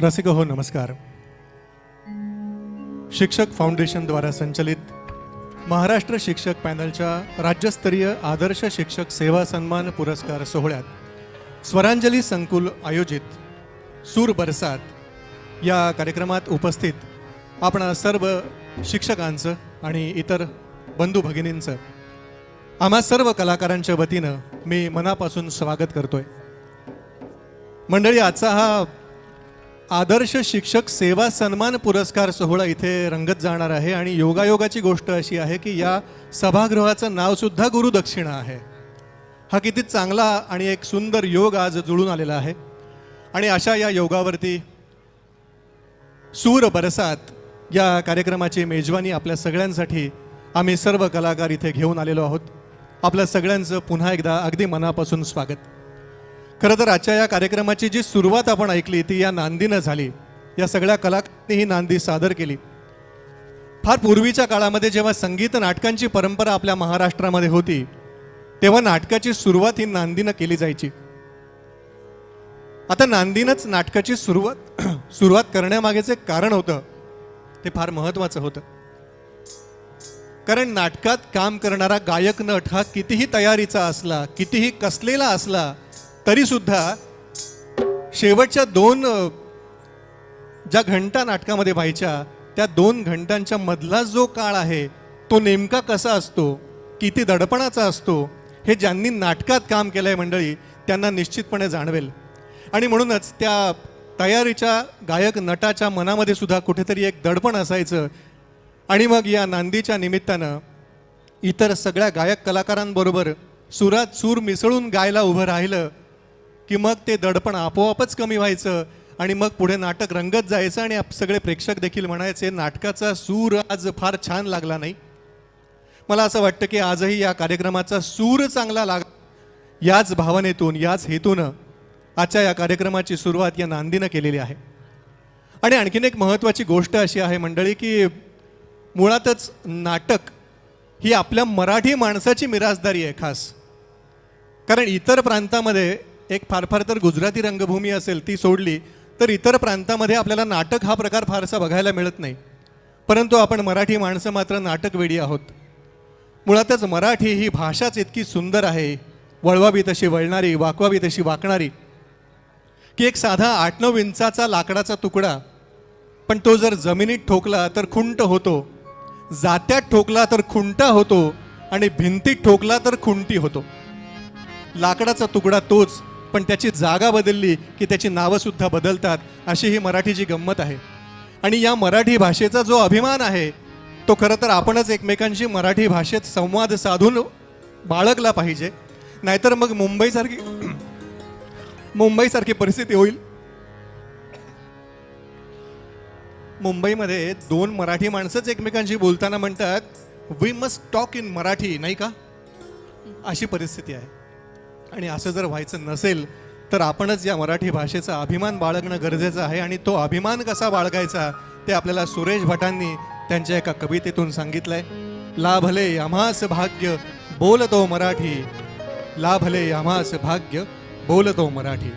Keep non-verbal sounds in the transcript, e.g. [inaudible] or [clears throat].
रसिक हो नमस्कार. शिक्षक फाउंडेशनद्वारा संचलित महाराष्ट्र शिक्षक पॅनलच्या राज्यस्तरीय आदर्श शिक्षक सेवा सन्मान पुरस्कार सोहळ्यात स्वरांजली संकुल आयोजित सूर बरसात या कार्यक्रमात उपस्थित आपण सर्व शिक्षकांचं आणि इतर बंधू भगिनींचं आम्हा सर्व कलाकारांच्या वतीनं मी मनापासून स्वागत करतोय. मंडळी आजचा हा आदर्श शिक्षक सेवा सन्मान पुरस्कार सोहळा इथे रंगत जाणार आहे आणि योगायोगाची गोष्ट अशी आहे की या सभागृहाचं नावसुद्धा गुरुदक्षिणा आहे. हा किती चांगला आणि एक सुंदर योग आज जुळून आलेला आहे. आणि अशा या योगावरती सूर बरसात या कार्यक्रमाची मेजवानी आपल्या सगळ्यांसाठी आम्ही सर्व कलाकार इथे घेऊन आलेलो आहोत. आपल्या सगळ्यांचं पुन्हा एकदा अगदी मनापासून स्वागत. खरं तर आजच्या या कार्यक्रमाची जी सुरुवात आपण ऐकली ती या नांदीनं झाली. या सगळ्या कलाकारांनी ही नांदी सादर केली. फार पूर्वीच्या काळामध्ये जेव्हा संगीत नाटकांची परंपरा आपल्या महाराष्ट्रामध्ये होती तेव्हा नाटकाची सुरुवात ही नांदीनं केली जायची. आता नांदीनंच नाटकाची सुरुवात [clears throat] सुरुवात करण्यामागेचे कारण होतं. ते फार महत्त्वाचं होतं. कारण नाटकात काम करणारा गायक नट हा कितीही तयारीचा असला कितीही कसलेला असला तरीसुद्धा शेवटच्या दोन ज्या घंटा नाटकामध्ये व्हायच्या त्या दोन घंटांच्या मधला जो काळ आहे तो नेमका कसा असतो? किती दडपणाचा असतो? हे ज्यांनी नाटकात काम केलं आहे मंडळी त्यांना निश्चितपणे जाणवेल. आणि म्हणूनच त्या तयारीच्या गायक नटाच्या मनामध्ये सुद्धा कुठेतरी एक दडपण असायचं. आणि मग या नांदीच्या निमित्तानं इतर सगळ्या गायक कलाकारांबरोबर सुरात सूर मिसळून गायला उभं राहिलं. की मग ते दडपण आपोआपच कमी व्हायचं आणि मग पुढे नाटक रंगत जायचं आणि सगळे प्रेक्षक देखील म्हणायचे नाटकाचा सूर आज फार छान लागला नाही. मला असं वाटतं की आजही या कार्यक्रमाचा सूर चांगला लाग याच भावनेतून याच हेतूनं आजच्या या कार्यक्रमाची सुरुवात या नांदीनं केलेली आहे. आणि आणखीन एक महत्त्वाची गोष्ट अशी आहे मंडळी की मुळातच नाटक ही आपल्या मराठी माणसाची मिराजदारी आहे खास. कारण इतर प्रांतामध्ये एक फार फार तर गुजराती रंगभूमी असेल ती सोडली तर इतर प्रांतामध्ये आपल्याला नाटक हा प्रकार फारसा बघायला मिळत नाही. परंतु आपण मराठी माणसं मात्र नाटक वेडी आहोत. मुळातच मराठी ही भाषाच इतकी सुंदर आहे वळवावी तशी वळणारी वाकवावी तशी वाकणारी की एक साधा आठ नऊ इंचाचा लाकडाचा तुकडा पण तो जर जमिनीत ठोकला तर खुंट होतो जात्यात ठोकला तर खुंटा होतो आणि भिंतीत ठोकला तर खुंटी होतो. लाकडाचा तुकडा तोच पण त्याची जागा बदलली की त्याची नावंसुद्धा बदलतात अशी ही मराठीची गंमत आहे. आणि या मराठी भाषेचा जो अभिमान आहे तो खरं तर आपणच एकमेकांशी मराठी भाषेत संवाद साधून बाळगला पाहिजे. नाहीतर मग मुंबईसारखी मुंबईसारखी परिस्थिती होईल. मुंबईमध्ये दोन मराठी माणसंच एकमेकांशी बोलताना म्हणतात we must talk in Marathi नाही का? अशी परिस्थिती आहे. आणि असं जर व्हायचं नसेल तर आपणच या मराठी भाषेचा अभिमान बाळगणं गरजेचं आहे आणि तो अभिमान कसा बाळगायचा ते आपल्याला सुरेश भटांनी त्यांच्या एका कवितेतून सांगितलंय. लाभले आम्हास भाग्य बोलतो मराठी. लाभले आम्हास भाग्य बोलतो मराठी.